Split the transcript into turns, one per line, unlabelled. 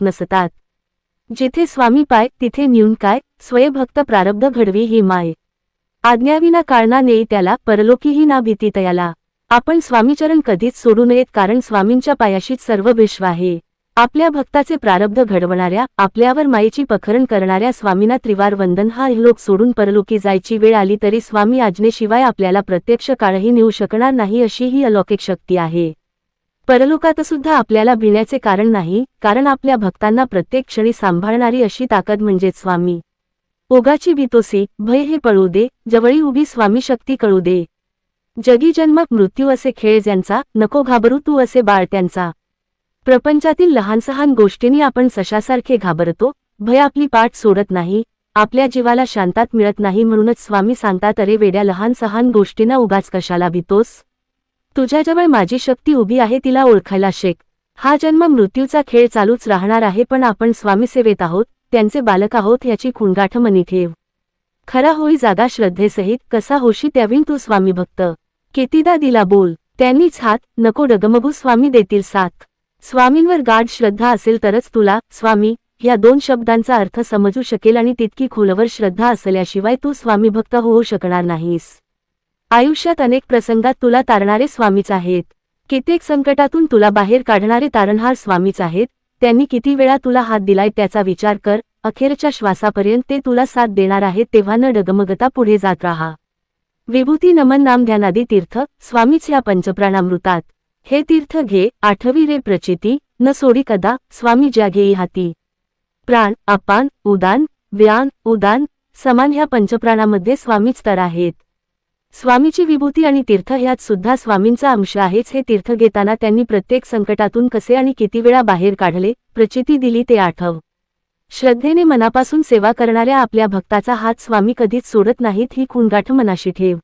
नसतात. जिथे स्वामी पाय तिथे न्यून काय स्वयंभक्त प्रारब्ध घडवी ही माय. आज्ञाविना काळना नेई त्याला परलोकीही ना भीती तयाला. आपण स्वामीचरण कधीच सोडू नयेत कारण स्वामींच्या पायाशीच सर्व विश्व आहे. आपल्या भक्ताचे प्रारब्ध घडवणाऱ्या आपल्यावर मायेची पखरण करणाऱ्या स्वामींना त्रिवार वंदन हा लोक सोडून परलोकी जायची वेळ आली तरी स्वामी आज्ञेशिवाय आपल्याला प्रत्यक्ष काळही नेऊ शकणार नाही अशी ही अलौकिक शक्ती आहे. परलोकात सुद्धा आपल्याला भिण्याचे कारण नाही कारण आपल्या भक्तांना प्रत्येक क्षणी सांभाळणारी अशी ताकद म्हणजे स्वामी. ओगाची वितोसी भय हे पळू दे जवळी उभी स्वामी शक्ती कळू दे. जगी जन्म मृत्यू असे खेळ ज्यांचा नको घाबरू तू असे बाळ त्यांचा. प्रपंचातील लहानसहान गोष्टींनी आपण सशासारखे घाबरतो भय आपली पाठ सोडत नाही आपल्या जीवाला शांतात मिळत नाही म्हणूनच स्वामी सांगतात अरे वेड्या लहानसहान गोष्टींना उगाच कशाला भीतोस तुझ्याजवळ माझी शक्ती उभी आहे तिला ओळखायला शेक. हा जन्म मृत्यूचा खेळ चालूच राहणार आहे पण आपण स्वामीसेवेत आहोत त्यांचे बालक आहोत याची खुणगाठ मनी ठेव. खरा होई जागा श्रद्धेसहित कसा होशी त्यावीन तू स्वामी भक्त. कितीदा दिला बोल त्यांनीच हात नको डगमगू स्वामी देतील साथ. स्वामींवर गाढ श्रद्धा असेल तरच तुला स्वामी या दोन शब्दांचा अर्थ समजू शकेल आणि तितकी खोलवर श्रद्धा असल्याशिवाय तू स्वामी भक्त होऊ शकणार नाहीस. आयुष्यात अनेक प्रसंगात तुला तारणारे स्वामीच आहेत. कित्येक संकटातून तुला बाहेर काढणारे तारणहार स्वामीच आहेत. त्यांनी किती वेळा तुला हात दिलाय त्याचा विचार कर. अखेरच्या श्वासापर्यंत ते तुला साथ देणार आहेत तेव्हा न डगमगता पुढे जात राहा. विभूती नमन नाम ध्यानादी तीर्थ. स्वामीच या पंचप्राणामृतात. हे तीर्थ घे आठवी रे प्रचिती. न सोडी कदा स्वामी ज्या घेई हाती प्राण अपान उदान व्यान उदान समान ह्या पंचप्राणामध्ये स्वामीच तर आहेत. स्वामीची विभूती आणि तीर्थ ह्यात सुद्धा स्वामींचा अंश आहेच हे तीर्थ घेताना त्यांनी प्रत्येक संकटातून कसे आणि किती वेळा बाहेर काढले प्रचिती दिली ते आठव. श्रद्धेने मनापासून सेवा करणाऱ्या आपल्या भक्ताचा हात स्वामी कधीच सोडत नाहीत ही खुणगाठ मनाशी ठेव.